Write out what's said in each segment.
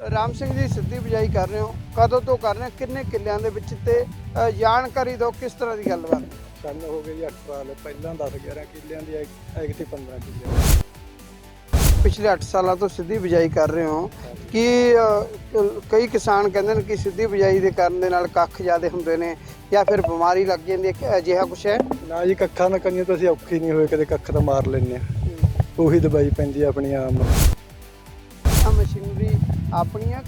ਰਾਮ ਸਿੰਘ ਜੀ ਸਿੱਧੀ ਬਿਜਾਈ ਕਰ ਰਹੇ ਹੋ? ਕਦੋਂ ਤੋਂ ਕਰ ਰਹੇ ਹੋ? ਕਿੰਨੇ ਕਿੱਲਿਆਂ ਦੇ ਵਿੱਚ ਤੇ ਅ, ਜਾਣਕਾਰੀ ਦਿਓ ਕਿਸ ਤਰ੍ਹਾਂ ਦੀ ਗੱਲਬਾਤ? ਸਾਨੂੰ ਹੋ ਗਏ ਜੀ 8 ਸਾਲ ਪਹਿਲਾਂ 10 11 ਕਿੱਲਿਆਂ ਦੀ ਐਗਤੀ 15 ਕਿੱਲੇ ਪਿਛਲੇ 8 ਸਾਲਾਂ ਤੋਂ ਸਿੱਧੀ ਬਿਜਾਈ ਕਰ ਰਹੇ ਹੋ। ਕਿ ਅ, ਕਈ ਕਿਸਾਨ ਕਹਿੰਦੇ ਨੇ ਕਿ ਸਿੱਧੀ ਬਿਜਾਈ ਦੇ ਕਰਨ ਦੇ ਨਾਲ ਕੱਖ ਜ਼ਿਆਦਾ ਹੁੰਦੇ ਨੇ ਜਾਂ ਫਿਰ ਬਿਮਾਰੀ ਲੱਗ ਜਾਂਦੀ ਹੈ ਕਿ ਅਜਿਹਾ ਕੁਝ ਹੈ? ਨਾ ਜੀ ਕੱਖਾਂ ਨਾ ਕੰਨੀਆਂ ਤਾਂ ਅਸੀਂ ਔਖੀ ਨਹੀਂ ਹੋਏ ਕਦੇ ਕੱਖ ਤਾਂ ਮਾਰ ਲੈਂਦੇ ਆ ਉਹੀ ਦਵਾਈ ਪੈਂਦੀ ਆ ਆਪਣੀ ਆਮ। ਆ ਮਸ਼ੀਨਰੀ ਆਪਣੀਆਂ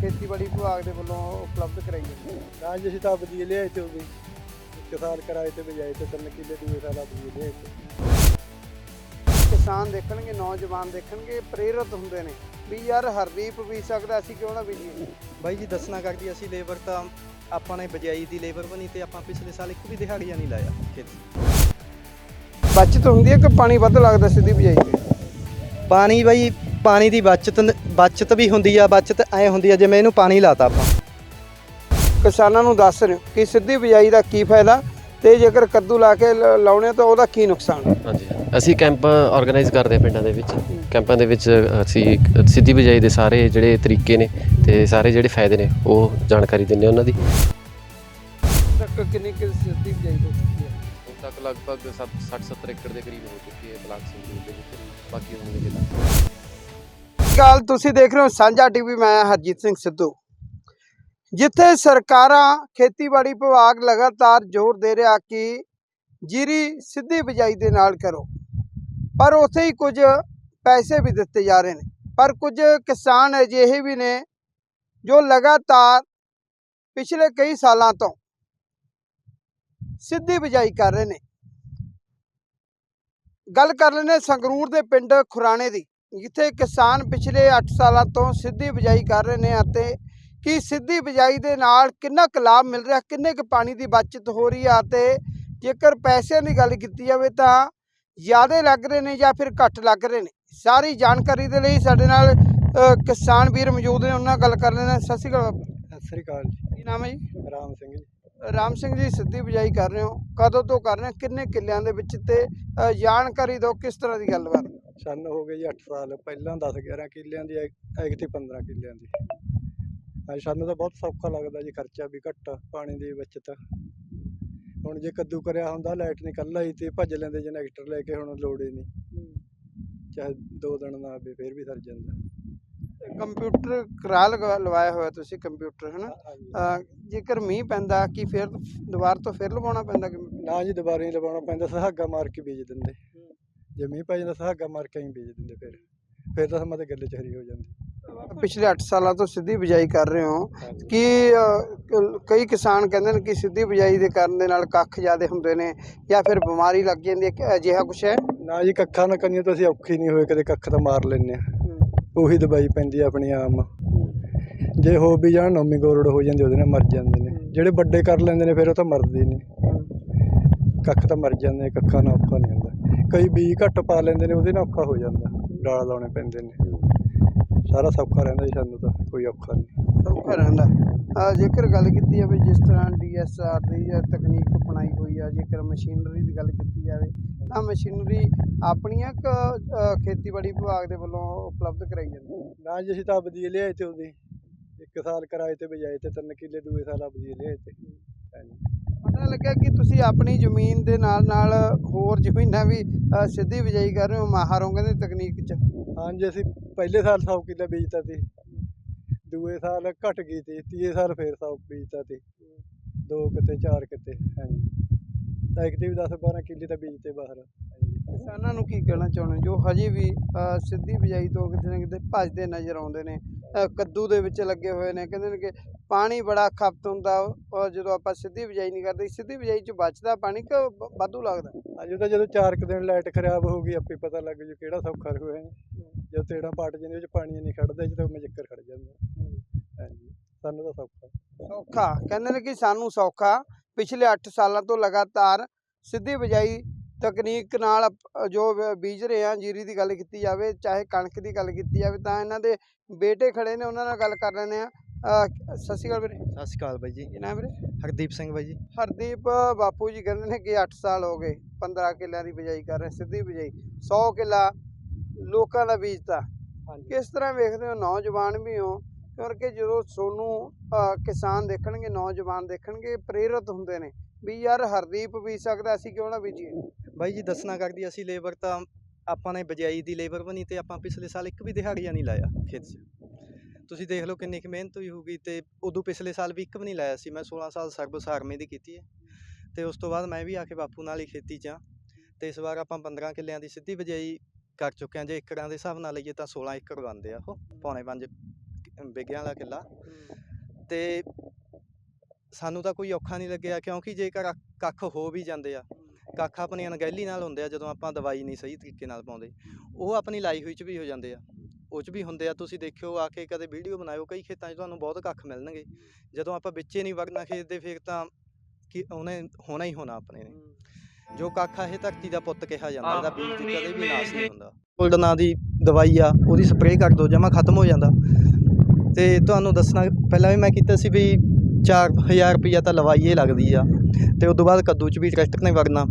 ਖੇਤੀਬਾੜੀ ਵਿਭਾਗ ਦੇ ਵੱਲੋਂ ਉਪਲਬਧ ਕਰਾਈ ਜਾਂਦੀ ਹੈ ਨਾ ਜੀ ਅਸੀਂ ਤਾਂ ਬਜੀ ਲਿਆਏ ਤੇ ਉਹਦੀ ਇੱਕ ਸਾਲ ਕਿਰਾਏ ਤੇ ਬਜਾਏ ਤੇ ਤਿੰਨ ਕਿੱਲੇ ਦੂਏ ਸਾਲ ਬਜੀ ਲਿਆਏ ਤੇ। ਕਿਸਾਨ ਦੇਖਣਗੇ ਨੌਜਵਾਨ ਦੇਖਣਗੇ ਪ੍ਰੇਰਿਤ ਹੁੰਦੇ ਨੇ ਵੀ ਯਾਰ ਹਰਦੀਪ ਵੀ ਸਕਦਾ ਅਸੀਂ ਕਿਉਂ ਨਾ ਬੀਜੀਏ ਬਾਈ ਜੀ ਦੱਸਣਾ ਕਰਦੀ ਅਸੀਂ ਲੇਬਰ ਤਾਂ ਆਪਾਂ ਨੇ ਬਜਾਈ ਦੀ ਲੇਬਰ ਬਣੀ ਤੇ ਆਪਾਂ ਪਿਛਲੇ ਸਾਲ ਇੱਕ ਵੀ ਦਿਹਾੜੀਆਂ ਨਹੀਂ ਲਾਇਆ ਖੇਤੀ। ਬਚਤ ਹੁੰਦੀ ਹੈ ਕਿ ਪਾਣੀ ਵੱਧ ਲੱਗਦਾ ਸਿੱਧੀ ਬਿਜਾਈ ਤੇ? ਪਾਣੀ ਬਾਈ ਪਾਣੀ ਦੀ ਬਚਤ ਬਚਤ ਵੀ ਹੁੰਦੀ ਆ ਬਚਤ ਐ ਹੁੰਦੀ ਆ ਜਿਵੇਂ ਇਹਨੂੰ ਪਾਣੀ ਲਾਤਾ ਆਪਾਂ। ਕਿਸਾਨਾਂ ਨੂੰ ਦੱਸ ਰਹੇ ਕਿ ਸਿੱਧੀ ਬਿਜਾਈ ਦਾ ਕੀ ਫਾਇਦਾ ਤੇ ਜੇਕਰ ਕੱਦੂ ਲਾ ਕੇ ਲਾਉਣੇ ਤਾਂ ਉਹਦਾ ਕੀ ਨੁਕਸਾਨ? ਹਾਂਜੀ। ਅਸੀਂ ਕੈਂਪ ਆਰਗੇਨਾਈਜ਼ ਕਰਦੇ ਹਾਂ ਪਿੰਡਾਂ ਦੇ ਵਿੱਚ। ਕੈਂਪਾਂ ਦੇ ਵਿੱਚ ਅਸੀਂ ਸਿੱਧੀ ਬਿਜਾਈ ਦੇ ਸਾਰੇ ਜਿਹੜੇ ਤਰੀਕੇ ਨੇ ਤੇ ਸਾਰੇ ਜਿਹੜੇ ਫਾਇਦੇ ਨੇ ਉਹ ਜਾਣਕਾਰੀ ਦਿੰਦੇ ਉਹਨਾਂ ਦੀ। ਤੱਕ ਕਿੰਨੀ ਕਿ ਸਿੱਧੀ ਬਿਜਾਈ ਹੋ ਚੁੱਕੀ ਹੈ? ਹੁਣ ਤੱਕ ਲਗਭਗ 60 70 ਏਕੜ ਦੇ ਕਰੀਬ ਹੋ ਚੁੱਕੀ ਹੈ ਬਲਾਕ ਸੰਗਰੂਰ ਦੇ ਵਿੱਚ। ਬਾਕੀ ਹੋਣਗੇ ਜਿੱਦਾਂ ਅਕਾਲ, ਤੁਸੀਂ ਦੇਖ ਰਹੇ ਹੋ ਸਾਂਝਾ ਟੀਵੀ, ਮੈਂ ਹਰਜੀਤ ਸਿੰਘ ਸਿੱਧੂ। ਜਿੱਥੇ ਸਰਕਾਰਾਂ, ਖੇਤੀਬਾੜੀ ਵਿਭਾਗ ਲਗਾਤਾਰ ਜ਼ੋਰ ਦੇ ਰਿਹਾ ਕਿ ਜੀਰੀ ਸਿੱਧੀ ਬਿਜਾਈ ਦੇ ਨਾਲ ਕਰੋ। ਪਰ ਉੱਥੇ ਹੀ ਕੁਝ ਪੈਸੇ ਵੀ ਦਿੱਤੇ ਜਾ ਰਹੇ ਨੇ। ਪਰ ਕੁਝ ਕਿਸਾਨ ਅਜਿਹੇ ਵੀ ਨੇ ਜੋ ਲਗਾਤਾਰ ਪਿਛਲੇ ਕਈ ਸਾਲਾਂ ਤੋਂ ਸਿੱਧੀ ਬਿਜਾਈ ਕਰ ਰਹੇ ਨੇ। ਗੱਲ ਕਰ ਲੈਂਦੇ ਸੰਗਰੂਰ ਦੇ ਪਿੰਡ ਖੁਰਾਣੇ ਦੀ। ਜਿੱਥੇ ਕਿਸਾਨ ਪਿਛਲੇ 8 ਸਾਲਾਂ ਤੋਂ ਸਿੱਧੀ ਬਿਜਾਈ ਕਰ ਰਹੇ ਨੇ ਅਤੇ ਕਿ ਸਿੱਧੀ ਬਿਜਾਈ ਦੇ ਨਾਲ ਕਿੰਨਾ ਕੁ ਲਾਭ ਮਿਲ ਰਿਹਾ ਕਿੰਨੇ ਕੁ ਪਾਣੀ ਦੀ ਬਚਤ ਹੋ ਰਹੀ ਆ ਤੇ ਜੇਕਰ ਪੈਸਿਆਂ ਦੀ ਗੱਲ ਕੀਤੀ ਜਾਵੇ ਤਾਂ ਜ਼ਿਆਦਾ ਲੱਗ ਰਹੇ ਨੇ ਜਾਂ ਫਿਰ ਘੱਟ ਲੱਗ ਰਹੇ ਨੇ? ਸਾਰੀ ਜਾਣਕਾਰੀ ਦੇ ਲਈ ਸਾਡੇ ਨਾਲ ਕਿਸਾਨ ਵੀਰ ਮੌਜੂਦ ਨੇ ਉਹਨਾਂ ਨਾਲ ਗੱਲ ਕਰ ਲੈਣਾ ਸਤਿ ਸ਼੍ਰੀ ਅਕਾਲ। ਸਤਿ ਸ੍ਰੀ ਅਕਾਲ ਜੀ। ਕੀ ਨਾਮ ਹੈ ਜੀ? ਰਾਮ ਸਿੰਘ ਜੀ। ਰਾਮ ਸਿੰਘ ਜੀ ਸਿੱਧੀ ਬਿਜਾਈ ਕਰ ਰਹੇ ਹੋ? ਕਦੋਂ ਤੋਂ ਕਰ ਰਹੇ ਹੋ? ਕਿੰਨੇ ਕਿੱਲਿਆਂ ਦੇ ਵਿੱਚ ਤੇ ਅ, ਜਾਣਕਾਰੀ ਦਿਓ ਕਿਸ ਤਰ੍ਹਾਂ ਦੀ ਗੱਲਬਾਤ? ਸਾਨੂੰ ਹੋ ਗਏ ਜੀ 8 ਸਾਲ ਪਹਿਲਾਂ 10 11 ਕਿੱਲਿਆਂ ਦੀ ਐਗਤੀ 15 ਕਿੱਲਿਆਂ ਦੀ। ਅੱਜ ਸਾਨੂੰ ਤਾਂ ਬਹੁਤ ਸੌਖਾ ਲੱਗਦਾ ਜੀ ਖਰਚਾ ਵੀ ਘੱਟ ਪਾਣੀ ਦੀ ਬਚਤ। ਹੁਣ ਜੇ ਕੱਦੂ ਕਰਿਆ ਹੁੰਦਾ ਲਾਈਟ ਨਹੀਂ ਕੱਲ ਆਈ ਤੇ ਭੱਜ ਲੈਂਦੇ ਜਨਰੇਟਰ ਲੈ ਕੇ ਹੁਣ ਲੋੜ ਹੀ ਨਹੀਂ ਚਾਹੇ ਦੋ ਦਿਨ ਨਾ ਆਵੇ ਫੇਰ ਵੀ ਸਰ ਜਾਂਦਾ। ਕੰਪਿਊਟਰ ਕਰਾ ਲਗਾ ਲਵਾਇਆ ਹੋਇਆ ਤੁਸੀਂ ਕੰਪਿਊਟਰ ਹੈ ਨਾ ਅਹ ਜੇਕਰ ਮੀਂਹ ਪੈਂਦਾ ਕੀ ਫਿਰ ਦੁਬਾਰਾ ਤੋਂ ਫਿਰ ਲਵਾਉਣਾ ਪੈਂਦਾ ਕਿ ਨਾ ਜੀ ਦੁਬਾਰਾ ਹੀ ਲਵਾਉਣਾ ਪੈਂਦਾ ਸੁਹਾਗਾ ਮਾਰ ਕੇ ਬੀਜ ਦਿੰਦੇ। ਜੇ ਮੀਂਹ ਪੈ ਜਾਂਦਾ ਸੁਹਾਗਾ ਮਾਰ ਕੇ ਹੀ ਬੀਜ ਦਿੰਦੇ ਫਿਰ। ਫਿਰ ਤਾਂ ਸਮਾਂ ਤੇ ਗੱਲੇ ਚਹਰੀ ਹੋ ਜਾਂਦੀ। ਪਿਛਲੇ 8 ਸਾਲਾਂ ਤੋਂ ਸਿੱਧੀ ਬਿਜਾਈ ਕਰ ਰਹੇ ਹੋ ਕਿ ਅਹ, ਕ- ਕਈ ਕਿਸਾਨ ਕਹਿੰਦੇ ਨੇ ਕਿ ਸਿੱਧੀ ਬਿਜਾਈ ਦੇ ਕਰਨ ਦੇ ਨਾਲ ਕੱਖ ਜ਼ਿਆਦੇ ਹੁੰਦੇ ਨੇ ਜਾਂ ਫਿਰ ਬਿਮਾਰੀ ਲੱਗ ਜਾਂਦੀ ਹੈ ਕਿ ਅਜਿਹਾ ਕੁਝ ਹੈ? ਨਾ ਜੀ ਕੱਖਾਂ ਨਾ ਕੰਨੀਆਂ ਤਾਂ ਅਸੀਂ ਔਖੀ ਨਹੀਂ ਹੋਏ ਕਦੇ ਕੱਖ ਤਾਂ ਮਾਰ ਲੈਂਦੇ ਆ ਉਹੀ ਦਵਾਈ ਪੈਂਦੀ ਆ ਆਪਣੀ ਆਮ। ਜੇ ਹੋ ਵੀ ਜਾਣ ਨੌਮੀ ਗੋਰੜ ਹੋ ਜਾਂਦੀ ਉਹਦੇ ਨਾਲ ਮਰ ਜਾਂਦੇ ਨੇ। ਜਿਹੜੇ ਵੱਡੇ ਕਰ ਲੈਂਦੇ ਨੇ ਫਿਰ ਉਹ ਤਾਂ ਮਰਦੇ ਨਹੀਂ। ਕੱਖ ਤਾਂ ਮਰ ਜਾਂਦੇ ਕੱਖਾਂ ਨਾਲ ਔਖਾ ਨਹੀਂ ਹੁੰਦਾ। ਕਈ ਬੀ ਘੱਟ ਪਾ ਲੈਂਦੇ ਨੇ ਉਹਦੇ ਨਾਲ ਔਖਾ ਹੋ ਜਾਂਦਾ। ਡਾਲ ਲਾਉਣੇ ਪੈਂਦੇ ਨੇ। ਸਾਰਾ ਸੌਖਾ ਰਹਿੰਦਾ ਜੀ ਸਾਨੂੰ ਤਾਂ ਕੋਈ ਔਖਾ ਨਹੀਂ। ਸੌਖਾ ਰਹਿੰਦਾ। ਅਹ, ਜੇਕਰ ਗੱਲ ਕੀਤੀ ਜਾਵੇ ਜਿਸ ਤਰ੍ਹਾਂ ਡੀਐਸਆਰ ਦੀ ਜਾਂ ਤਕਨੀਕ ਅਪਣਾਈ ਹੋਈ ਆ ਜੇਕਰ ਮਸ਼ੀਨਰੀ ਦੀ ਗੱਲ ਕੀਤੀ ਜਾਵੇ ਤਾਂ ਮਸ਼ੀਨਰੀ ਆਪਣੀਆਂ ਖੇਤੀਬਾੜੀ ਵਿਭਾਗ ਦੇ ਵੱਲੋਂ ਉਪਲਬਧ ਕਰਾਈ ਜਾਂਦੀ ਹੈ? ਨਾ ਜੀ ਅਸੀਂ ਤਾਂ ਬਦੀਏ ਲਿਆਏ ਤੇ ਉਹਦੀ। ਇੱਕ ਸਾਲ ਕਿਰਾਏ ਤੇ ਬਜਾਏ ਤੇ ਤਿੰਨ ਕਿੱਲੇ ਦੂਏ ਸਾਲ ਬਦੀਏ ਲਿਆਏ ਤੇ। ਪਤਾ ਲੱਗਾ ਕਿ ਤੁਸੀਂ ਆਪਣੀ ਜ਼ਮੀਨ ਦੇ ਨਾਲ ਨਾਲ ਹੋਰ ਜ਼ਮੀਨਾਂ ਵੀ ਸਿੱਧੀ ਬਿਜਾਈ ਕਰ ਰਹੇ ਹੋ ਮਾਹਰ ਹੋ ਕਹਿੰਦੇ ਤਕਨੀਕ 'ਚ। ਹਾਂਜੀ ਅਸੀਂ ਪਹਿਲੇ ਸਾਲ 100 ਕਿੱਲਾ ਬੀਜਤਾ ਸੀ। ਦੂਏ ਸਾਲ ਘਟ ਗਈ ਤੀ ਤੀਏ ਸਾਲ ਫੇਰ 100 ਬੀਜਤਾ ਸੀ। ਦੋ ਕਿਤੇ ਚਾਰ ਕਿਤੇ ਹਾਂਜੀ ਐਕਟਿਵ 10 12 ਕਿੱਲੇ ਤਾਂ ਬੀਜਤੇ ਬਾਹਰ ਹਾਂਜੀ ਕਿਸਾਨਾਂ ਨੂੰ ਕੀ ਕਹਿਣਾ ਚਾਹੁੰਦੇ ਜੋ ਹਜੇ ਵੀ ਸਿੱਧੀ ਬਿਜਾਈ ਤੋਂ ਕਿਤੇ ਨਾ ਕਿਤੇ ਭੱਜਦੇ ਨਜ਼ਰ ਆਉਂਦੇ ਨੇ। ਕੱਦੂ ਦੇ ਵਿੱਚ ਲੱਗੇ ਹੋਏ ਨੇ। ਕਹਿੰਦੇ ਨੇ ਕਿ ਪਾਣੀ ਬੜਾ ਖਪਤ ਹੁੰਦਾ। ਔਰ ਜਦੋਂ ਆਪਾਂ ਸਿੱਧੀ ਬਿਜਾਈ ਨਹੀਂ ਕਰਦੇ ਸਿੱਧੀ ਬਿਜਾਈ 'ਚ ਬਚਦਾ ਪਾਣੀ ਕਿ ਵ- ਵਾਧੂ ਲੱਗਦਾ? ਅਜੇ ਤਾਂ ਜਦੋਂ ਚਾਰ ਕੁ ਦਿਨ ਲਾਈਟ ਖਰਾਬ ਹੋ ਗਈ ਆਪੇ ਪਤਾ ਲੱਗ ਜੂ ਕਿਹੜਾ ਸੌਖਾ ਹੋਇਆ ਜਦੋਂ ਤੇੜਾ ਪਾਟ ਜਾਂਦੇ ਵਿੱਚ ਪਾਣੀ ਨਹੀਂ ਖੜਦਾ ਜਦੋਂ ਮਜੱਕਰ ਖੜ ਜਾਂਦਾ। ਹਾਂਜੀ ਸਾਨੂੰ ਤਾਂ ਸੌਖਾ। ਸੌਖਾ। ਕਹਿੰਦੇ ਨੇ ਕਿ ਸਾਨੂੰ ਸੌਖਾ। ਪਿਛਲੇ 8 ਸਾਲਾਂ ਤੋਂ ਲਗਾਤਾਰ ਸਿੱਧੀ ਬਿਜਾਈ ਤਕਨੀਕ ਨਾਲ ਜੋ ਬੀਜ ਰਹੇ ਆ ਜੀਰੀ ਦੀ ਗੱਲ ਕੀਤੀ ਜਾਵੇ ਚਾਹੇ ਕਣਕ ਦੀ ਗੱਲ ਕੀਤੀ ਜਾਵੇ ਤਾਂ ਇਹਨਾਂ ਦੇ ਬੇਟੇ ਖੜੇ ਨੇ ਉਹਨਾਂ ਨਾਲ ਗੱਲ ਕਰ ਲੈਂਦੇ ਆ ਸਤਿ ਸ਼੍ਰੀ ਅਕਾਲ ਵੀਰੇ। ਸਤਿ ਸ਼੍ਰੀ ਅਕਾਲ ਬਾਈ ਜੀ। ਕੀ ਨਾਮ ਵੀਰੇ? ਹਰਦੀਪ ਸਿੰਘ ਬਾਈ ਜੀ। ਹਰਦੀਪ ਬਾਪੂ ਜੀ ਕਹਿੰਦੇ ਨੇ ਕਿ 8 ਸਾਲ ਹੋ ਗਏ 15 ਕਿੱਲਿਆਂ ਦੀ ਬਿਜਾਈ ਕਰ ਰਹੇ ਸਿੱਧੀ ਬਿਜਾਈ। 100 ਕਿੱਲਾ ਲੋਕਾਂ ਦਾ ਬੀਜਤਾ ਕਿਸ ਤਰ੍ਹਾਂ ਵੇਖਦੇ ਹੋ ਨੌਜਵਾਨ ਵੀ ਹੋ ਕਿਉਂਕਿ ਜਦੋਂ ਸੋਨੂੰ ਕਿਸਾਨ ਦੇਖਣਗੇ ਨੌਜਵਾਨ ਦੇਖਣਗੇ ਪ੍ਰੇਰਿਤ ਹੁੰਦੇ ਨੇ। ਵੀ ਯਾਰ ਹਰਦੀਪ ਬੀਜ ਸਕਦਾ ਅਸੀਂ ਕਿਉਂ ਨਾ ਬੀਜੀਏ? ਬਾਈ ਜੀ ਦੱਸਣਾ ਕਰਦੀ ਅਸੀਂ ਲੇਬਰ ਤਾਂ ਆਪਾਂ ਨੇ ਬਜਾਈ ਦੀ ਲੇਬਰ ਬਣੀ ਤੇ ਆਪਾਂ ਪਿਛਲੇ ਸਾਲ ਇੱਕ ਵੀ ਦਿਹਾੜੀਆ ਨਹੀਂ ਲਾਇਆ ਖੇਤ 'ਚ। ਤੁਸੀਂ ਦੇਖ ਲਓ ਕਿੰਨੀ ਕੁ ਮਿਹਨਤ ਹੋਈ ਹੋਊਗੀ ਤੇ ਉਦੋਂ ਪਿਛਲੇ ਸਾਲ ਵੀ ਇੱਕ ਵੀ ਨਹੀਂ ਲਾਇਆ ਸੀ। ਮੈਂ 16 ਸਾਲ ਸਰਵਿਸ ਆਰਮੀ ਦੀ ਕੀਤੀ ਹੈ ਤੇ ਉਸ ਤੋਂ ਬਾਅਦ ਮੈਂ ਵੀ ਆ ਕੇ ਬਾਪੂ ਨਾਲ ਹੀ ਖੇਤੀ 'ਚ ਹਾਂ ਤੇ ਇਸ ਵਾਰ ਆਪਾਂ 15 ਕਿੱਲਿਆਂ ਦੀ ਸਿੱਧੀ ਬਜਾਈ ਕਰ ਚੁੱਕੇ ਹਾਂ। ਜੇ ਏਕੜਾਂ ਦੇ ਹਿਸਾਬ ਨਾਲ ਲਈਏ ਤਾਂ 16 ਏਕੜ ਬਣਦੇ ਆ ਉਹ ਪੌਣੇ 5 ਵਿਗਿਆਂ ਵਾਲਾ ਕਿੱਲਾ। ਤੇ ਸਾਨੂੰ ਤਾਂ ਕੋਈ ਔਖਾ ਨਹੀਂ ਲੱਗਿਆ ਕਿਉਂਕਿ ਜੇਕਰ ਕੱਖ ਹੋ ਵੀ ਜਾਂਦੇ ਆ ਕੱਖ ਆਪਣੀ ਅਣਗਹਿਲੀ ਨਾਲ ਹੁੰਦੇ ਆ ਜਦੋਂ ਆਪਾਂ ਦਵਾਈ ਨਹੀਂ ਸਹੀ ਤਰੀਕੇ ਨਾਲ ਪਾਉਂਦੇ ਉਹ ਆਪਣੀ ਲਾਈ ਹੋਈ ਚ ਵੀ ਹੋ ਜਾਂਦੇ ਆ ਉਹ ਚ ਵੀ ਹੁੰਦੇ ਆ। ਤੁਸੀਂ ਦੇਖਿਓ ਆ ਕੇ ਕਦੇ ਵੀਡੀਓ ਬਣਾਇਓ ਕਈ ਖੇਤਾਂ 'ਚ ਤੁਹਾਨੂੰ ਬਹੁਤ ਕੱਖ ਮਿਲਣਗੇ ਜਦੋਂ ਆਪਾਂ ਵਿੱਚੇ ਨਹੀਂ ਵੜਨਾ ਖੇਤ ਦੇ ਫਿਰ ਤਾਂ ਕਿ ਉਹਨੇ ਹੋਣਾ ਹੀ ਹੋਣਾ ਆਪਣੇ ਨੇ। ਜੋ ਕੱਖ ਆ ਇਹ ਧਰਤੀ ਦਾ ਪੁੱਤ ਕਿਹਾ ਜਾਂਦਾ ਇਹਦਾ ਬੀਜ ਕਦੇ ਵੀ ਨਾਸ ਨਹੀਂ ਹੁੰਦਾ। ਗੋਲਡ ਨਾਂ ਦੀ ਦਵਾਈ ਆ ਉਹਦੀ ਸਪਰੇਅ ਕਰ ਦੋ ਜਮਾ ਖਤਮ ਹੋ ਜਾਂਦਾ। ਤੇ ਤੁਹਾਨੂੰ ਦੱਸਣਾ ਪਹਿਲਾਂ ਵੀ ਮੈਂ ਕੀਤਾ ਸੀ ਵੀ 4000 ਰੁਪਈਆ ਤਾਂ ਲਵਾਈਏ ਲੱਗਦੀ ਆ। ਤੇ ਉਸ ਤੋਂ ਬਾਅਦ ਕੱਦੂ ਚ ਵੀ ਟਰੈਕਟਰ ਨੇ ਵੜਨਾ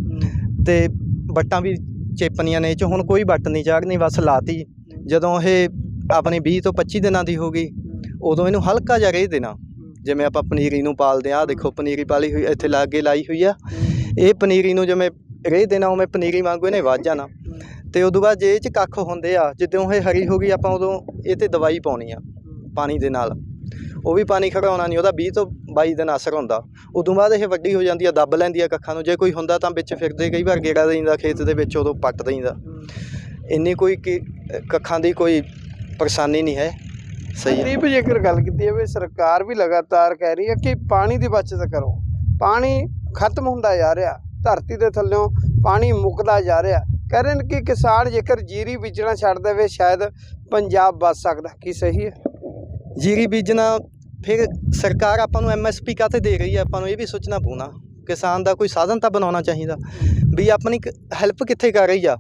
ਤੇ ਬੱਟਾਂ ਵੀ ਚੇਪਣੀਆਂ ਨੇ, ਇਹ ਚ ਹੁਣ ਕੋਈ ਬੱਟ ਨਹੀਂ ਚਾੜਨੀ ਬਸ ਲਾਤੀ। ਜਦੋਂ ਇਹ ਆਪਣੀ 20 ਤੋਂ 25 ਦਿਨਾਂ ਦੀ ਹੋ ਗਈ, ਉਦੋਂ ਇਹਨੂੰ ਹਲਕਾ ਜਿਹਾ ਰੇਹ ਦੇਣਾ। ਜਿਵੇਂ ਆਪਾਂ ਪਨੀਰੀ ਨੂੰ ਪਾਲਦੇ ਆ ਦੇਖੋ ਪਨੀਰੀ ਪਾਲੀ ਹੋਈ, ਇੱਥੇ ਲਾਗੇ ਲਾਈ ਹੋਈ ਆ। ਇਹ ਪਨੀਰੀ ਨੂੰ ਜਿਵੇਂ ਰੇਹ ਦੇਣਾ, ਉਵੇਂ ਪਨੀਰੀ ਵਾਂਗੂ ਇਹਨੇ ਵੱਧ ਜਾਣਾ। ਤੇ ਉਦੋਂ ਬਾਅਦ ਜੇ ਇਹ ਚ ਕੱਖ ਹੁੰਦੇ ਆ, ਜਦੋਂ ਇਹ ਹਰੀ ਹੋ ਗਈ, ਆਪਾਂ ਉਦੋਂ ਇਹ ਤੇ ਦਵਾਈ ਪਾਉਣੀ ਆ, ਪਾਣੀ ਦੇ ਨਾਲ। ਉਹ ਵੀ ਪਾਣੀ ਖੜਾਉਣਾ ਨਹੀਂ, ਉਹਦਾ 20 ਤੋਂ 22 ਦਿਨ ਅਸਰ ਹੁੰਦਾ। ਉਦੋਂ ਬਾਅਦ ਇਹ ਵੱਡੀ ਹੋ ਜਾਂਦੀ ਆ, ਦੱਬ ਲੈਂਦੀ ਆ ਕੱਖਾਂ ਨੂੰ। ਜੇ ਕੋਈ ਹੁੰਦਾ ਤਾਂ ਵਿੱਚ ਫਿਰਦੇ, ਕਈ ਵਾਰ ਗੇੜਾ ਦੇਈਦਾ ਖੇਤ ਦੇ ਵਿੱਚ, ਉਦੋਂ ਪੱਟ ਦੇਈਦਾ। ਇੰਨੀ ਕੋਈ ਕੀ- ਕੱਖਾਂ ਦੀ ਕੋਈ ਪਰੇਸ਼ਾਨੀ ਨਹੀਂ ਹੈ। ਸਹੀ ਹੈ। ਹਰਦੀਪ ਜੇਕਰ ਗੱਲ ਕੀਤੀ ਜਾਵੇ, ਸਰਕਾਰ ਵੀ ਲਗਾਤਾਰ ਕਹਿ ਰਹੀ ਹੈ ਕਿ ਪਾਣੀ ਦੀ ਬਚਤ ਕਰੋ। ਪਾਣੀ ਖਤਮ ਹੁੰਦਾ ਜਾ ਰਿਹਾ, ਧਰਤੀ ਦੇ ਥੱਲਿਓਂ ਪਾਣੀ ਮੁੱਕਦਾ ਜਾ ਰਿਹਾ। ਕਹਿ ਰਹੇ ਨੇ ਕਿ ਕਿਸਾਨ ਜੇਕਰ ਜੀਰੀ ਬੀਜਣਾ ਛੱਡ ਦੇਵੇ, ਸ਼ਾਇਦ ਪੰਜਾਬ ਬਚ ਸਕਦਾ। ਕੀ ਸਹੀ ਹੈ? ਜੀਰੀ ਬੀਜਣਾ ਫਿਰ ਸਰਕਾਰ ਆਪਾਂ ਨੂੰ ਐਮਐਸਪੀ ਕਾਤੇ ਦੇ ਰਹੀ ਹੈ? ਆਪਾਂ ਨੂੰ ਇਹ ਵੀ ਸੋਚਣਾ ਪਊਣਾ। ਕਿਸਾਨ ਦਾ ਕੋਈ ਸਾਧਨ ਤਾਂ ਬਣਾਉਣਾ ਚਾਹੀਦਾ। ਵੀ ਆਪਣੀ ਹੈਲਪ ਕਿੱਥੇ ਕਰ ਰਹੀ ਆ?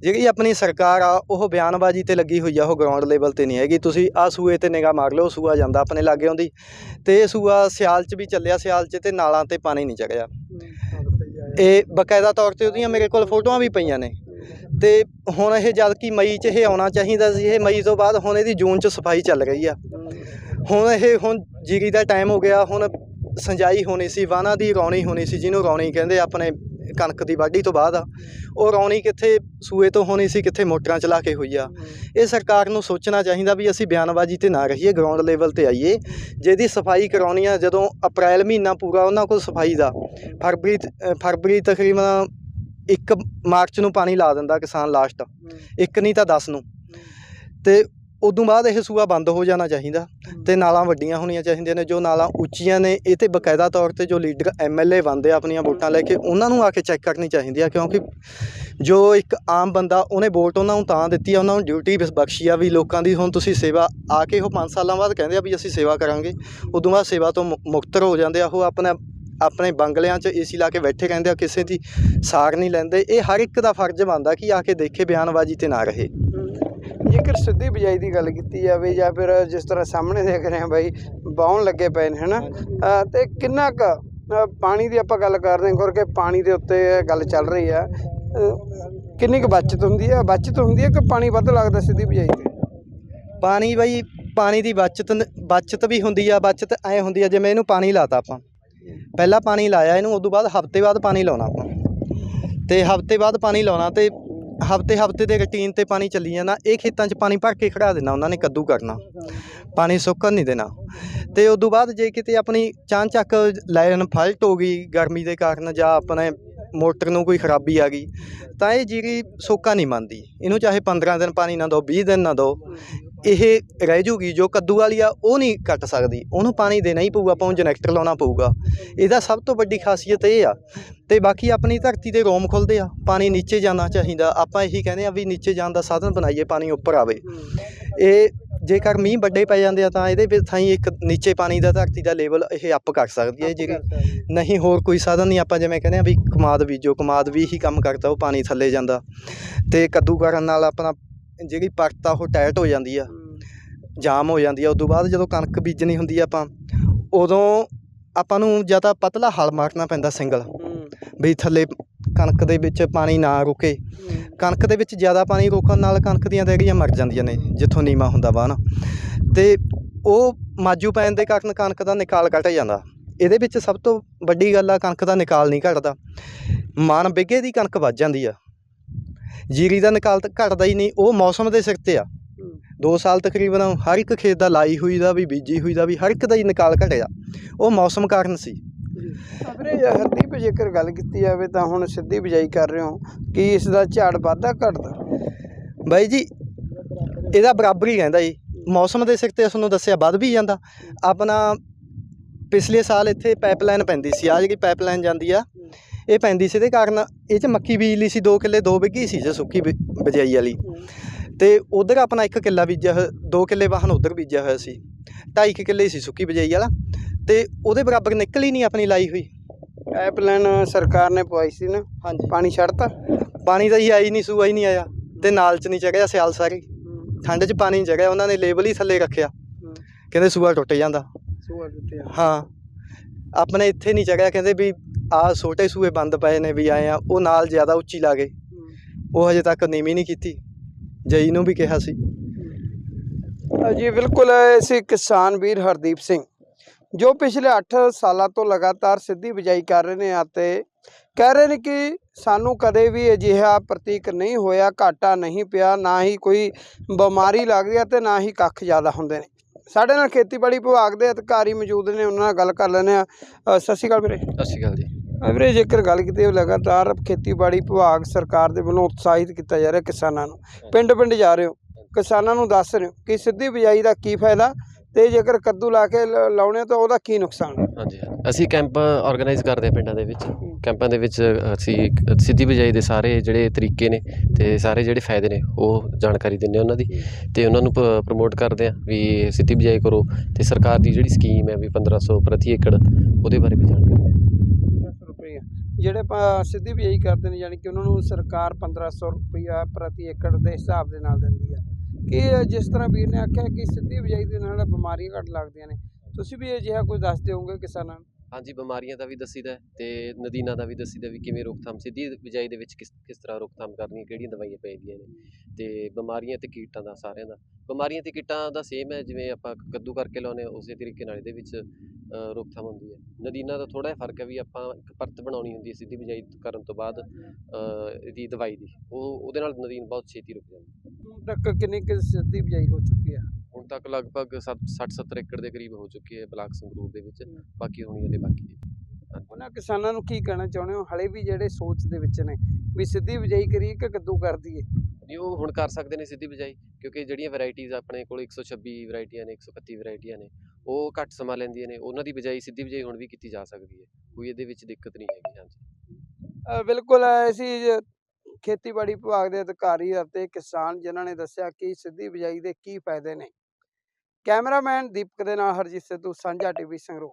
ਜਿਹੜੀ ਆਪਣੀ ਸਰਕਾਰ ਆ ਉਹ ਬਿਆਨਬਾਜ਼ੀ ਤੇ ਲੱਗੀ ਹੋਈ ਆ ਉਹ ਗਰਾਊਂਡ ਲੈਵਲ ਤੇ ਨਹੀਂ ਹੈਗੀ। ਤੁਸੀਂ ਆ ਸੂਏ ਤੇ ਨਿਗਾਹ ਮਾਰ ਲਓ ਸੂਆ ਜਾਂਦਾ ਆਪਣੇ ਲਾਗੇ ਆਉਂਦੀ। ਤੇ ਇਹ ਸੂਆ ਸਿਆਲ 'ਚ ਵੀ ਚੱਲਿਆ ਸਿਆਲ 'ਚ ਤੇ ਨਾਲਾਂ ਤੇ ਪਾਣੀ ਨਹੀਂ ਚੜਿਆ ਇਹ ਬਕਾਇਦਾ ਤੌਰ ਤੇ ਉਹਦੀਆਂ ਮੇਰੇ ਕੋਲ ਫੋਟੋਆਂ ਵੀ ਪਈਆਂ ਨੇ। ਤੇ ਹੁਣ ਇਹ ਜਦ ਕਿ ਮਈ 'ਚ ਇਹ ਆਉਣਾ ਚਾਹੀਦਾ ਸੀ, ਇਹ ਮਈ ਤੋਂ ਬਾਅਦ ਹੁਣ ਇਹਦੀ ਜੂਨ 'ਚ ਸਫ਼ਾਈ ਚੱਲ ਰਹੀ ਆ। ਹੁਣ ਇਹ ਹੁਣ ਜੀਰੀ ਦਾ ਟਾਈਮ ਹੋ ਗਿਆ, ਹੁਣ ਸਿੰਜਾਈ ਹੋਣੀ ਸੀ, ਵਾਹਨਾਂ ਦੀ ਰੌਣੀ ਹੋਣੀ ਸੀ, ਜਿਹਨੂੰ ਰੌਣੀ ਕਹਿੰਦੇ ਆਪਣੇ ਕਣਕ ਦੀ ਵਾਢੀ ਤੋਂ ਬਾਅਦ। ਉਹ ਰੌਣੀ ਕਿੱਥੇ ਸੂਏ ਤੋਂ ਹੋਣੀ ਸੀ, ਕਿੱਥੇ ਮੋਟਰਾਂ ਚਲਾ ਕੇ ਹੋਈ ਆ। ਇਹ ਸਰਕਾਰ ਨੂੰ ਸੋਚਣਾ ਚਾਹੀਦਾ ਵੀ ਅਸੀਂ ਬਿਆਨਬਾਜ਼ੀ ਤੇ ਨਾ ਰਹੀਏ ਗਰਾਊਂਡ ਲੈਵਲ ਤੇ ਆਈਏ। ਜਿਹਦੀ ਸਫ਼ਾਈ ਕਰਾਉਣੀ ਆ, ਜਦੋਂ ਅਪ੍ਰੈਲ ਮਹੀਨਾ ਪੂਰਾ, ਉਹਨਾਂ ਕੋਲ ਸਫ਼ਾਈ ਦਾ। ਫਰਵਰੀ ਫਰਵਰੀ ਤਕਰੀਬਨ 1 ਮਾਰਚ ਨੂੰ ਪਾਣੀ ਲਾ ਦਿੰਦਾ ਕਿਸਾਨ ਲਾਸਟ ਇੱਕ ਨਹੀਂ ਤਾਂ 10 ਨੂੰ। ਤੇ ਉਦੋਂ ਬਾਅਦ ਇਹ ਸੂਆ ਬੰਦ ਹੋ ਜਾਣਾ ਚਾਹੀਦਾ ਤੇ ਨਾਲਾਂ ਵੱਡੀਆਂ ਹੋਣੀਆਂ ਚਾਹੀਦੀਆਂ ਨੇ ਜੋ ਨਾਲਾਂ ਉੱਚੀਆਂ ਨੇ ਇਹ ਤੇ ਬਕਾਇਦਾ ਤੌਰ ਤੇ ਜੋ ਲੀਡਰ ਐਮਐਲਏ ਬਣਦੇ ਆ ਆਪਣੀਆਂ ਵੋਟਾਂ ਲੈ ਕੇ ਉਹਨਾਂ ਨੂੰ ਆ ਕੇ ਚੈੱਕ ਕਰਨੀ ਚਾਹੀਦੀ ਆ ਕਿਉਂਕਿ ਜੋ ਇੱਕ ਆਮ ਬੰਦਾ ਉਹਨੇ ਵੋਟ ਉਹਨਾਂ ਨੂੰ ਤਾਂ ਦਿੱਤੀ ਆ ਉਹਨਾਂ ਨੂੰ ਡਿਊਟੀ ਬਖਸ਼ੀ ਆ ਵੀ ਲੋਕਾਂ ਦੀ ਹੁਣ ਤੁਸੀਂ ਸੇਵਾ ਆ ਕੇ ਉਹ 5 ਸਾਲਾਂ ਬਾਅਦ ਕਹਿੰਦੇ ਆ ਵੀ ਅਸੀਂ ਸੇਵਾ ਕਰਾਂਗੇ। ਉਦੋਂ ਬਾਅਦ ਸੇਵਾ ਤੋਂ ਮੁ- ਮੁਕਤ ਹੋ ਜਾਂਦੇ ਆ ਉਹ ਆਪਣਾ ਆਪਣੇ ਬੰਗਲਿਆਂ 'ਚ ਏਸੀ ਲਾ ਕੇ ਬੈਠੇ ਰਹਿੰਦੇ ਆ ਕਿਸੇ ਦੀ ਸਾਰ ਨਹੀਂ ਲੈਂਦੇ। ਇਹ ਹਰ ਇੱਕ ਦਾ ਫਰਜ਼ ਬਣਦਾ ਕਿ ਆ ਕੇ ਦੇਖੇ ਬਿਆਨਬਾਜ਼ੀ ਤੇ ਨਾ ਰਹੇ। ਜੇਕਰ ਸਿੱਧੀ ਬਿਜਾਈ ਦੀ ਗੱਲ ਕੀਤੀ ਜਾਵੇ ਜਾਂ ਫਿਰ ਜਿਸ ਤਰ੍ਹਾਂ ਸਾਹਮਣੇ ਦੇਖ ਰਹੇ ਹਾਂ ਬਾਈ ਬਾਉਣ ਲੱਗੇ ਪਏ ਨੇ ਹਨਾ? ਤੇ ਕਿੰਨਾ ਕੁ ਪਾਣੀ ਦੀ ਆਪਾਂ ਗੱਲ ਕਰਦੇ ਹਾਂ ਕਿਉਂਕਿ ਪਾਣੀ ਦੇ ਉੱਤੇ ਗੱਲ ਚੱਲ ਰਹੀ ਆ ਕਿੰਨੀ ਕੁ ਬਚਤ ਹੁੰਦੀ ਹੈ ਬਚਤ ਹੁੰਦੀ ਹੈ ਕਿ ਪਾਣੀ ਵੱਧ ਲੱਗਦਾ ਸਿੱਧੀ ਬਿਜਾਈ ਤੇ? ਪਾਣੀ ਬਈ ਪਾਣੀ ਦੀ ਬਚਤ ਬਚਤ ਵੀ ਹੁੰਦੀ ਆ ਬਚਤ ਐ ਹੁੰਦੀ ਆ ਜਿਵੇਂ ਇਹਨੂੰ ਪਾਣੀ ਲਾਤਾ ਆਪਾਂ। ਪਹਿਲਾਂ ਪਾਣੀ ਲਾਇਆ ਇਹਨੂੰ, ਉਦੋਂ ਬਾਅਦ ਹਫ਼ਤੇ ਬਾਅਦ ਪਾਣੀ ਲਾਉਣਾ ਆਪਾਂ। ਤੇ ਹਫ਼ਤੇ ਬਾਅਦ ਪਾਣੀ ਲਾਉਣਾ ਤੇ ਹਫ਼ਤੇ ਹਫ਼ਤੇ ਦੇ ਰੁਟੀਨ ਤੇ ਪਾਣੀ ਚੱਲੀ ਜਾਣਾ, ਇਹ ਖੇਤਾਂ 'ਚ ਪਾਣੀ ਭਰ ਕੇ ਖੜਾ ਦੇਣਾ, ਉਹਨਾਂ ਨੇ ਕੱਦੂ ਕਰਨਾ। ਪਾਣੀ ਸੁੱਕਣ ਨਹੀਂ ਦੇਣਾ। ਤੇ ਤੋਂ ਬਾਅਦ ਜੇ ਕਿਤੇ ਆਪਣੀ ਚਾਂਚੱਕ ਲਾਈਨ ਫਲਟ ਹੋ ਗਈ ਗਰਮੀ ਦੇ ਕਾਰਨ ਜਾਂ ਆਪਣੇ ਮੋਟਰ ਨੂੰ ਕੋਈ ਖਰਾਬੀ ਆ ਗਈ, ਤਾਂ ਇਹ ਜੀਰੀ ਸੋਕਾ ਨਹੀਂ ਮੰਨਦੀ। ਇਹਨੂੰ ਚਾਹੇ 15 ਦਿਨ ਪਾਣੀ ਨਾ ਦਿਓ 20 ਦਿਨ ਨਾ ਦਿਓ। ਇਹ ਰਹਿ ਜੂਗੀ ਜੋ ਕੱਦੂ ਵਾਲੀ ਆ ਉਹ ਨਹੀਂ ਕੱਟ ਸਕਦੀ। ਉਹਨੂੰ ਪਾਣੀ ਦੇਣਾ ਹੀ ਪਊਗਾ ਆਪਾਂ ਨੂੰ ਜਨਰੇਟਰ ਲਾਉਣਾ ਪਊਗਾ। ਇਹਦਾ ਸਭ ਤੋਂ ਵੱਡੀ ਖਾਸੀਅਤ ਇਹ ਆ। ਤੇ ਬਾਕੀ ਆਪਣੀ ਧਰਤੀ ਦੇ ਰੋਮ ਖੁੱਲਦੇ ਆ ਪਾਣੀ ਨੀਚੇ ਜਾਣਾ ਚਾਹੀਦਾ। ਆਪਾਂ ਇਹੀ ਕਹਿੰਦੇ ਆ ਵੀ ਨੀਚੇ ਜਾਣ ਦਾ ਸਾਧਨ ਬਣਾਈਏ ਪਾਣੀ ਉੱਪਰ ਆਵੇ। ਇਹ ਜੇਕਰ ਮੀਂਹ ਵੱਡੇ ਪੈ ਜਾਂਦੇ ਆ ਤਾਂ ਇਹਦੇ ਵਿੱਚ ਥਾਈ ਇੱਕ ਨੀਚੇ ਪਾਣੀ ਦਾ ਧਰਤੀ ਦਾ ਲੈਵਲ ਇਹ ਅਪ ਕਰ ਸਕਦੀ ਹੈ ਜਿਹੜੀ ਨਹੀਂ ਹੋਰ ਕੋਈ ਸਾਧਨ ਨਹੀਂ। ਆਪਾਂ ਜਿਵੇਂ ਕਹਿੰਦੇ ਆ ਵੀ ਕਮਾਦ ਬੀਜੋ ਕਮਾਦ ਵੀ ਇਹੀ ਕੰਮ ਕਰਦਾ ਉਹ ਪਾਣੀ ਥੱਲੇ ਜਾਂਦਾ। ਤੇ ਕੱਦੂ ਕਰਨ ਨਾਲ ਆਪਣਾ ਜਿਹੜੀ ਪਰਤ ਆ ਉਹ ਟਾਈਟ ਹੋ ਜਾਂਦੀ ਆ। ਜਾਮ ਹੋ ਜਾਂਦੀ ਆ। ਉਦੋਂ ਬਾਅਦ ਜਦੋਂ ਕਣਕ ਬੀਜਣੀ ਹੁੰਦੀ ਆ ਆਪਾਂ ਉਦੋਂ ਆਪਾਂ ਨੂੰ ਜਾਂ ਤਾਂ ਪਤਲਾ ਹਲ ਮਾਰਨਾ ਪੈਂਦਾ ਸਿੰਗਲ। ਵੀ ਥੱਲੇ ਕਣਕ ਦੇ ਵਿੱਚ ਪਾਣੀ ਨਾ ਰੁਕੇ। ਕਣਕ ਦੇ ਵਿੱਚ ਜ਼ਿਆਦਾ ਪਾਣੀ ਰੋਕਣ ਨਾਲ ਕਣਕ ਦੀਆਂ ਰੇੜੀਆਂ ਮਰ ਜਾਂਦੀਆਂ ਨੇ ਜਿੱਥੋਂ ਨੀਮਾ ਹੁੰਦਾ ਵਾ ਨਾ ਤੇ ਉਹ ਮਾਜੂ ਪੈਣ ਦੇ ਕਾਰਨ ਕਣਕ ਦਾ ਨਿਕਾਲ ਘਟ ਜਾਂਦਾ। ਇਹਦੇ ਵਿੱਚ ਸਭ ਤੋਂ ਵੱਡੀ ਗੱਲ ਆ ਕਣਕ ਦਾ ਨਿਕਾਲ ਨਹੀਂ ਘਟਦਾ। ਮਨ ਬਿੱਗੇ ਦੀ ਕਣਕ ਵੱਜ ਜਾਂਦੀ ਆ। ਜੀਰੀ ਦਾ ਨਿਕਾਲ ਤਾਂ ਘਟਦਾ ਹੀ ਨਹੀਂ ਉਹ ਮੌਸਮ ਦੇ ਸਿਰ ਤੇ ਆ। 2 ਸਾਲ ਤਕਰੀਬਨ ਹਰ ਇੱਕ ਖੇਤ ਦਾ ਲਾਈ ਹੋਈ ਦਾ ਵੀ ਬੀਜੀ ਹੋਈ ਦਾ ਵੀ ਹਰ ਇੱਕ ਦਾ ਹੀ ਨਿਕਾਲ ਘਟਿਆ। ਉਹ ਮੌਸਮ ਕਾਰਨ ਸੀ। ਵੀਰੇ ਹਰਦੀਪ ਜੇਕਰ ਗੱਲ ਕੀਤੀ ਜਾਵੇ ਤਾਂ ਹੁਣ ਸਿੱਧੀ ਬਿਜਾਈ ਕਰ ਰਹੇ ਹੋ ਕੀ ਇਸ ਦਾ ਝਾੜ ਵਾਧਾ ਘਟਦਾ? ਬਾਈ ਜੀ ਇਹਦਾ ਬਰਾਬਰ ਹੀ ਰਹਿੰਦਾ ਜੀ। ਮੌਸਮ ਦੇ ਸਿਰ ਤੇ ਉਸ ਨੂੰ ਦੱਸਿਆ ਵੱਧ ਵੀ ਜਾਂਦਾ। ਆਪਣਾ ਪਿਛਲੇ ਸਾਲ ਇੱਥੇ ਪਾਈਪਲਾਈਨ ਪੈਂਦੀ ਸੀ। ਆ ਜਿਹੜੀ ਪਾਈਪਲਾਈਨ ਜਾਂਦੀ ਆ ਇਹ ਪੈਂਦੀ ਸੀ ਇਹਦੇ ਕਾਰਨ ਇਹ ਚ ਮੱਕੀ ਬੀਜ ਲਈ ਸੀ 2 ਕਿੱਲੇ 2 ਬਿੱਗੀ ਸੀ ਜੇ ਸੁੱਕੀ ਬਿਜਾਈ ਵਾਲੀ। ਤੇ ਉਧਰ ਆਪਣਾ 1 ਕਿੱਲਾ ਬੀਜਿਆ ਹੋਇਆ 2 ਕਿੱਲੇ ਵਾਹਨ ਉਧਰ ਬੀਜਿਆ ਹੋਇਆ ਸੀ। 2.5 ਕਿੱਲੇ ਸੀ ਸੁੱਕੀ ਬਿਜਾਈ ਵਾਲਾ। ਤੇ ਉਹਦੇ ਬਰਾਬਰ ਨਿਕਲ ਹੀ ਨਹੀਂ ਆਪਣੀ ਲਾਈ ਹੋਈ। ਪਾਈਪਲਾਈਨ ਸਰਕਾਰ ਨੇ ਪਵਾਈ ਸੀ ਨਾ। ਹਾਂਜੀ। ਪਾਣੀ ਛੱਡਤਾ। ਪਾਣੀ ਤਾਂ ਹੀ ਆਈ ਨਹੀਂ ਸੂਆ ਹੀ ਨਹੀਂ ਆਇਆ। ਤੇ ਨਾਲ ਚ ਨਹੀਂ ਚੜਿਆ ਸਿਆਲ ਸਾਰੀ। ਠੰਡ 'ਚ ਪਾਣੀ ਨਹੀਂ ਚੜਿਆ। ਉਹਨਾਂ ਨੇ ਲੇਬਲ ਹੀ ਥੱਲੇ ਰੱਖਿਆ। ਕਹਿੰਦੇ ਸੂਆ ਟੁੱਟ ਜਾਂਦਾ। ਸੂਆ ਟੁੱਟਿਆ ਹਾਂ। ਆਪਣੇ ਇੱਥੇ ਨਹੀਂ ਚੜਿਆ। ਕਹਿੰਦੇ ਵੀ ਆਹ ਛੋਟੇ ਸੂਏ ਬੰਦ ਪਏ ਨੇ ਵੀ ਆਏ ਆ ਉਹ ਨਾਲ ਜ਼ਿਆਦਾ ਉੱਚੀ ਲਾ ਗਏ। ਉਹ ਹਜੇ ਤੱਕ ਨੀਵੀਂ ਨਹੀਂ ਕੀਤੀ। ਜਈ ਨੂੰ ਵੀ ਕਿਹਾ ਸੀ। ਜੀ ਬਿਲਕੁਲ ਅਸੀਂ ਕਿਸਾਨ ਵੀਰ ਹਰਦੀਪ ਸਿੰਘ ਜੋ ਪਿਛਲੇ 8 ਸਾਲਾਂ ਤੋਂ ਲਗਾਤਾਰ ਸਿੱਧੀ ਬਿਜਾਈ ਕਰ ਰਹੇ ਨੇ ਅਤੇ ਕਹਿ ਰਹੇ ਨੇ ਕਿ ਸਾਨੂੰ ਕਦੇ ਵੀ ਅਜਿਹਾ ਪ੍ਰਤੀਕ ਨਹੀਂ ਹੋਇਆ ਘਾਟਾ ਨਹੀਂ ਪਿਆ ਨਾ ਹੀ ਕੋਈ ਬਿਮਾਰੀ ਲੱਗਦੀ ਹੈ ਤੇ ਨਾ ਹੀ ਕੱਖ ਜ਼ਿਆਦਾ ਹੁੰਦੇ ਨੇ। ਸਾਡੇ ਨਾਲ ਖੇਤੀਬਾੜੀ ਵਿਭਾਗ ਦੇ ਅਧਿਕਾਰੀ ਮੌਜੂਦ ਨੇ ਉਹਨਾਂ ਨਾਲ ਗੱਲ ਕਰ ਲੈਂਦੇ ਆ ਸਤਿ ਸ਼੍ਰੀ ਅਕਾਲ ਵੀਰੇ। ਸਤਿ ਸ਼੍ਰੀ ਅਕਾਲ ਜੀ। ਅ, ਵੀਰੇ ਜੇਕਰ ਗੱਲ ਕੀਤੀ ਜਾਵੇ ਲਗਾਤਾਰ ਖੇਤੀਬਾੜੀ ਵਿਭਾਗ ਸਰਕਾਰ ਦੇ ਵੱਲੋਂ ਉਤਸ਼ਾਹਿਤ ਕੀਤਾ ਜਾ ਰਿਹਾ ਕਿਸਾਨਾਂ ਨੂੰ। ਪਿੰਡ ਪਿੰਡ ਜਾ ਰਹੇ ਹੋ। ਕਿਸਾਨਾਂ ਨੂੰ ਦੱਸ ਰਹੇ ਹੋ ਕਿ ਸਿੱਧੀ ਬਿਜਾਈ ਦਾ ਕੀ ਫਾਇਦਾ ਤੇ ਜੇਕਰ ਕੱਦੂ ਲਾ ਕੇ ਲਾਉਣੇ ਤਾਂ ਉਹਦਾ ਕੀ ਨੁਕਸਾਨ ਹਾਂਜੀ। ਅਸੀਂ ਕੈਂਪ ਆਰਗੇਨਾਈਜ਼ ਕਰਦੇ ਹਾਂ ਪਿੰਡਾਂ ਦੇ ਵਿੱਚ। ਕੈਂਪਾਂ ਦੇ ਵਿੱਚ ਅਸੀਂ ਸਿੱਧੀ ਬਿਜਾਈ ਦੇ ਸਾਰੇ ਜਿਹੜੇ ਤਰੀਕੇ ਨੇ ਤੇ ਸਾਰੇ ਜਿਹੜੇ ਫਾਇਦੇ ਨੇ ਉਹ ਜਾਣਕਾਰੀ ਦਿੰਦੇ ਹਾਂ ਉਹਨਾਂ ਦੀ। ਤੇ ਉਹਨਾਂ ਨੂੰ ਪ੍ਰਮੋਟ ਕਰਦੇ ਹਾਂ ਵੀ ਸਿੱਧੀ ਬਿਜਾਈ ਕਰੋ ਤੇ ਸਰਕਾਰ ਦੀ ਜਿਹੜੀ ਸਕੀਮ ਹੈ ਵੀ 1500 ਪ੍ਰਤੀ ਏਕੜ ਉਹਦੇ ਬਾਰੇ ਵੀ ਜਾਣਕਾਰੀ ਦਿੰਦੇ 1500 ਰੁਪਏ ਜਿਹੜੇ ਸਿੱਧੀ ਬਿਜਾਈ ਕਰਦੇ ਨੇ, ਯਾਨੀ ਕਿ ਉਹਨਾਂ ਨੂੰ ਸਰਕਾਰ 1500 ਰੁਪਇਆ ਪ੍ਰਤੀ ਏਕੜ ਦੇ ਹਿਸਾਬ ਦੇ ਨਾਲ ਦਿੰਦੀ ਆ। ਕਿ ਜਿਸ ਤਰ੍ਹਾਂ ਵੀਰ ਨੇ ਆਖਿਆ ਕਿ ਸਿੱਧੀ ਬਿਜਾਈ ਦੇ ਨਾਲ ਬਿਮਾਰੀਆਂ ਘੱਟ ਲੱਗਦੀਆਂ ਨੇ। ਤੁਸੀਂ ਵੀ ਅਜਿਹਾ ਕੁਝ ਦੱਸ ਦਿਓਗੇ ਕਿਸਾਨਾਂ ਨੂੰ? ਹਾਂਜੀ, ਬਿਮਾਰੀਆਂ ਦਾ ਵੀ ਦੱਸੀਦਾ ਹੈ ਤੇ ਨਦੀਨਾਂ ਦਾ ਵੀ ਦੱਸੀਦਾ ਵੀ ਕਿਵੇਂ ਰੋਕਥਾਮ, ਸਿੱਧੀ ਬਿਜਾਈ ਦੇ ਵਿੱਚ ਕਿਸ ਕਿਸ ਤਰ੍ਹਾਂ ਰੋਕਥਾਮ ਕਰਨੀ ਹੈ ਕਿਹੜੀਆਂ ਦਵਾਈਆਂ ਪੈਂਦੀਆਂ ਨੇ ਤੇ ਬਿਮਾਰੀਆਂ ਤੇ ਕੀਟਾਂ ਦਾ ਸਾਰਿਆਂ ਦਾ। ਬਿਮਾਰੀਆਂ ਤੇ ਕੀਟਾਂ ਦਾ ਸੇਮ ਹੈ, ਜਿਵੇਂ ਆਪਾਂ ਕੱਦੂ ਕਰਕੇ ਲਾਉਂਦੇ ਹਾਂ, ਉਸੇ ਤਰੀਕੇ ਨਾਲ ਇਹਦੇ ਵਿੱਚ ਰੋਕਥਾਮ ਹੁੰਦੀ ਹੈ। ਨਦੀਨਾਂ ਦਾ ਥੋੜਾ ਜਿਹਾ ਫ਼ਰਕ ਹੈ ਵੀ ਆਪਾਂ ਇੱਕ ਪਰਤ ਬਣਾਉਣੀ ਹੁੰਦੀ ਹੈ ਸਿੱਧੀ ਬਿਜਾਈ ਕਰਨ ਤੋਂ ਬਾਅਦ ਇਹਦੀ ਦਵਾਈ ਦੀ। ਉਹ ਉਹਦੇ ਨਾਲ ਨਦੀਨ ਬਹੁਤ ਛੇਤੀ ਰੁਕ ਜਾਂਦੀ ਹੁਣ ਤੱਕ ਕਿੰਨੀ ਕੁ ਸਿੱਧੀ ਬਿਜਾਈ ਹੋ ਚੁੱਕੀ ਆ ਹੁਣ ਤੱਕ ਲਗਭਗ 60 70 ਏਕੜ ਦੇ ਕਰੀਬ ਹੋ ਚੁੱਕੀ ਹੈ ਬਲਾਕ ਸੰਗਰੂਰ ਦੇ ਵਿੱਚ। ਬਾਕੀ ਹੋਣੀ ਹਲੇ ਬਾਕੀ ਹੈ। ਉਹਨਾਂ ਕਿਸਾਨਾਂ ਨੂੰ ਕੀ ਕਹਿਣਾ ਚਾਹੁੰਦੇ ਹੋ? ਹਲੇ ਵੀ ਜਿਹੜੇ ਸੋਚ ਦੇ ਵਿੱਚ ਨੇ ਵੀ ਸਿੱਧੀ ਬਿਜਾਈ ਕਰੀਏ ਕਿ ਕੱਦੂ ਕਰ ਦਈਏ? ਨਹੀਂ ਉਹ ਹੁਣ ਕਰ ਸਕਦੇ ਨੇ ਸਿੱਧੀ ਬਿਜਾਈ ਕਿਉਂਕਿ ਜਿਹੜੀਆਂ ਵੈਰਾਈਟੀਆਂ ਆਪਣੇ ਕੋਲ 126 ਵੈਰਾਈਟੀਆਂ ਨੇ 131 ਵੈਰਾਈਟੀਆਂ ਨੇ ਉਹ ਘੱਟ ਸਮਾਂ ਲੈਂਦੀਆਂ ਨੇ, ਉਹਨਾਂ ਦੀ ਬਿਜਾਈ, ਸਿੱਧੀ ਬਿਜਾਈ ਹੁਣ ਵੀ ਕੀਤੀ ਜਾ ਸਕਦੀ ਹੈ। ਕੋਈ ਇਹਦੇ ਵਿੱਚ ਦਿੱਕਤ ਨਹੀਂ ਹੈਗੀ, ਹਾਂਜੀ। ਬਿਲਕੁਲ ਅਸੀਂ ਖੇਤੀਬਾੜੀ ਵਿਭਾਗ ਦੇ ਅਧਿਕਾਰੀ ਅਤੇ ਕਿਸਾਨ ਜਿਨ੍ਹਾਂ ਨੇ ਦੱਸਿਆ ਕਿ ਸਿੱਧੀ ਬਿਜਾਈ ਦੇ ਕੀ ਫਾਇਦੇ ਨੇ। ਕੈਮਰਾਮੈਨ ਦੀਪਕ ਦੇ ਨਾਲ ਹਰਜੀਤ ਸਿੱਧੂ, ਸਾਂਝਾ ਟੀਵੀ ਸੰਗਰੂਰ।